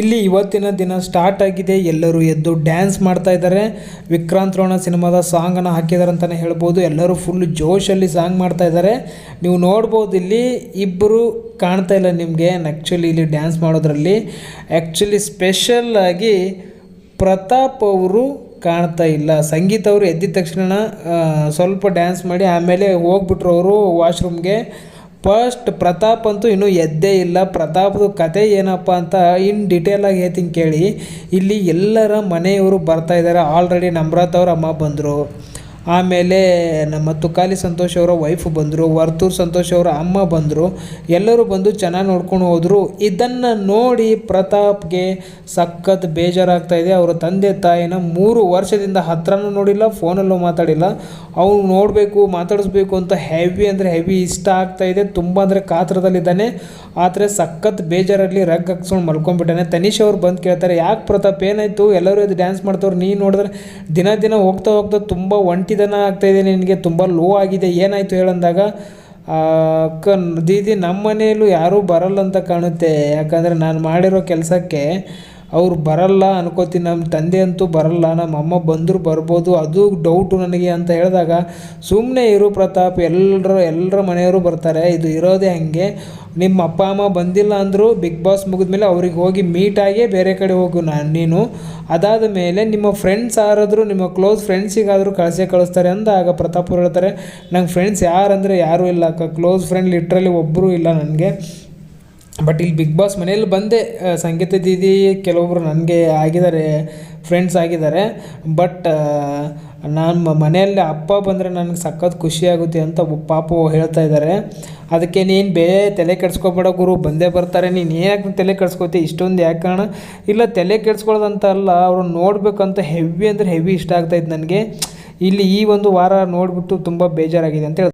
ಇಲ್ಲಿ ಇವತ್ತಿನ ದಿನ ಸ್ಟಾರ್ಟ್ ಆಗಿದೆ. ಎಲ್ಲರೂ ಎದ್ದು ಡ್ಯಾನ್ಸ್ ಮಾಡ್ತಾ ಇದ್ದಾರೆ. ವಿಕ್ರಾಂತ್ ರೋಣ ಸಿನಿಮಾದ ಸಾಂಗನ್ನು ಹಾಕಿದ್ದಾರೆ ಅಂತಲೇ ಹೇಳ್ಬೋದು. ಎಲ್ಲರೂ ಫುಲ್ ಜೋಶಲ್ಲಿ ಸಾಂಗ್ ಮಾಡ್ತಾ ಇದ್ದಾರೆ. ನೀವು ನೋಡ್ಬೋದು ಇಲ್ಲಿ ಇಬ್ಬರು ಕಾಣ್ತಾ ಇಲ್ಲ ನಿಮಗೆ. ಆ್ಯಕ್ಚುಲಿ ಇಲ್ಲಿ ಡ್ಯಾನ್ಸ್ ಮಾಡೋದ್ರಲ್ಲಿ. ಆ್ಯಕ್ಚುಲಿ ಸ್ಪೆಷಲ್ ಆಗಿ ಪ್ರತಾಪ್ ಅವರು ಕಾಣ್ತಾ ಇಲ್ಲ. ಸಂಗೀತ ಅವರು ಎದ್ದಿದ ತಕ್ಷಣ ಸ್ವಲ್ಪ ಡ್ಯಾನ್ಸ್ ಮಾಡಿ ಆಮೇಲೆ ಹೋಗ್ಬಿಟ್ರು ಅವರು ವಾಶ್ರೂಮ್ಗೆ ಫಸ್ಟ್ ಪ್ರತಾಪ್ ಅಂತೂ ಇನ್ನೂ ಎದ್ದೇ ಇಲ್ಲ. ಪ್ರತಾಪ್ದು ಕತೆ ಏನಪ್ಪ ಅಂತ ಇನ್ ಡಿಟೇಲಾಗಿ ಹೇಳ್ತೀನಿ ಕೇಳಿ. ಇಲ್ಲಿ ಎಲ್ಲರ ಮನೆಯವರು ಬರ್ತಾ ಇದ್ದಾರೆ. ಆಲ್ರೆಡಿ ನಮ್ರತ್ ಅವ್ರ ಅಮ್ಮ ಬಂದರು. ಆಮೇಲೆ ನಮ್ಮ ತುಕಾಲಿ ಸಂತೋಷ್ ಅವರ ವೈಫ್ ಬಂದರು, ವರ್ತೂರ್ ಸಂತೋಷ್ ಅವರ ಅಮ್ಮ ಬಂದರು, ಎಲ್ಲರೂ ಬಂದು ಚೆನ್ನಾಗಿ ನೋಡ್ಕೊಂಡು ಹೋದರು. ಇದನ್ನು ನೋಡಿ ಪ್ರತಾಪ್ಗೆ ಸಖತ್ ಬೇಜಾರಾಗ್ತಾ ಇದೆ. ಅವರ ತಂದೆ ತಾಯಿನ ಮೂರು ವರ್ಷದಿಂದ ಹತ್ರನೂ ನೋಡಿಲ್ಲ, ಫೋನಲ್ಲೂ ಮಾತಾಡಿಲ್ಲ. ಅವನು ನೋಡಬೇಕು, ಮಾತಾಡಿಸ್ಬೇಕು ಅಂತ ಹೆವಿ ಅಂದರೆ ಹೆವಿ ಇಷ್ಟ ಆಗ್ತಾ ಇದೆ. ತುಂಬ ಅಂದರೆ ಕಾತ್ರದಲ್ಲಿದ್ದಾನೆ. ಆದರೆ ಸಖತ್ ಬೇಜಾರಲ್ಲಿ ರಗ್ ಹಾಕ್ಸ್ಕೊಂಡು ಮಲ್ಕೊಂಡ್ಬಿಟ್ಟಾನೆ. ತನೀಶ್ ಅವ್ರು ಬಂದು ಕೇಳ್ತಾರೆ, ಯಾಕೆ ಪ್ರತಾಪ್ ಏನಾಯಿತು? ಎಲ್ಲರೂ ಇದು ಡ್ಯಾನ್ಸ್ ಮಾಡ್ತವ್ರು, ನೀನು ನೋಡಿದ್ರೆ ದಿನ ದಿನ ಹೋಗ್ತಾ ಹೋಗ್ತಾ ತುಂಬ ಒಂಟಿದನ ಇದೆ, ನಿನಗೆ ತುಂಬ ಲೋ ಆಗಿದೆ, ಏನಾಯಿತು ಹೇಳಂದಾಗ ಅಕ್ಕ ದೀದಿ ನಮ್ಮ ಮನೆಯಲ್ಲೂ ಯಾರೂ ಬರಲ್ಲ ಅಂತ ಕಾಣುತ್ತೆ. ಯಾಕಂದರೆ ನಾನು ಮಾಡಿರೋ ಕೆಲಸಕ್ಕೆ ಅವ್ರು ಬರಲ್ಲ ಅನ್ಕೋತೀನಿ ನಮ್ಮ ತಂದೆ ಅಂತೂ ಬರಲ್ಲ ನಮ್ಮ ಅಮ್ಮ ಬಂದರೂ ಬರ್ಬೋದು, ಅದು ಡೌಟು ನನಗೆ ಅಂತ ಹೇಳಿದಾಗ ಸುಮ್ಮನೆ ಇರು ಪ್ರತಾಪ್ ಎಲ್ಲರೂ ಎಲ್ಲರ ಮನೆಯವರು ಬರ್ತಾರೆ, ಇದು ಇರೋದೇ ಹಾಗೆ. ನಿಮ್ಮ ಅಪ್ಪ, ಅಮ್ಮ ಬಂದಿಲ್ಲ ಅಂದರೂ ಬಿಗ್ ಬಾಸ್ ಮುಗಿದ ಮೇಲೆ ಅವ್ರಿಗೆ ಹೋಗಿ ಮೀಟ್ ಆಗಿ ಬೇರೆ ಕಡೆ ಹೋಗು ನಾನು ನೀನು. ಅದಾದ ಮೇಲೆ ನಿಮ್ಮ ಫ್ರೆಂಡ್ಸ್ ಯಾರಾದರೂ, ನಿಮ್ಮ ಕ್ಲೋಸ್ ಫ್ರೆಂಡ್ಸಿಗಾದರೂ ಕಳಿಸೇ ಕಳಿಸ್ತಾರೆ ಅಂದಾಗ ಪ್ರತಾಪ್ ಅವ್ರು ಹೇಳ್ತಾರೆ, ನಂಗೆ ಫ್ರೆಂಡ್ಸ್ ಯಾರಂದರೆ ಯಾರೂ ಇಲ್ಲ ಅಕ್ಕ ಕ್ಲೋಸ್ ಫ್ರೆಂಡ್ ಲಿಟ್ರಲಿ ಒಬ್ಬರೂ ಇಲ್ಲ ನನಗೆ. ಬಟ್ ಇಲ್ಲಿ ಬಿಗ್ ಬಾಸ್ ಮನೇಲಿ ಬಂದೆ ಸಂಗೀತ ದೀದಿ ಕೆಲವೊಬ್ಬರು ನನಗೆ ಆಗಿದ್ದಾರೆ ಫ್ರೆಂಡ್ಸ್ ಆಗಿದ್ದಾರೆ. ಬಟ್ ನಾನು ಮನೆಯಲ್ಲಿ ಅಪ್ಪ ಬಂದರೆ ನನಗೆ ಸಖತ್ ಖುಷಿಯಾಗುತ್ತೆ ಅಂತ ಪಾಪ ಹೇಳ್ತಾ ಇದ್ದಾರೆ. ಅದಕ್ಕೆ ನೀನು ಬೇರೆ ತಲೆ ಕೆಡ್ಸ್ಕೊಬೇಡ ಗುರು, ಬಂದೇ ಬರ್ತಾರೆ. ನೀನು ಏನಕ್ಕೆ ತಲೆ ಕೆಡ್ಸ್ಕೊತಿ? ಇಷ್ಟೊಂದು ಯಾಕೆ ಕಾರಣ? ಇಲ್ಲ ತಲೆ ಕೆಡ್ಸ್ಕೊಳ್ಳೋದಂತ ಅಲ್ಲ, ಅವ್ರನ್ನ ನೋಡಬೇಕಂತ ಹೆವಿ ಅಂದರೆ ಹೆವಿ ಇಷ್ಟ ಆಗ್ತಾಯಿತ್ತು ನನಗೆ. ಇಲ್ಲಿ ಈ ಒಂದು ವಾರ ನೋಡಿಬಿಟ್ಟು ತುಂಬ ಬೇಜಾರಾಗಿದೆ ಅಂತ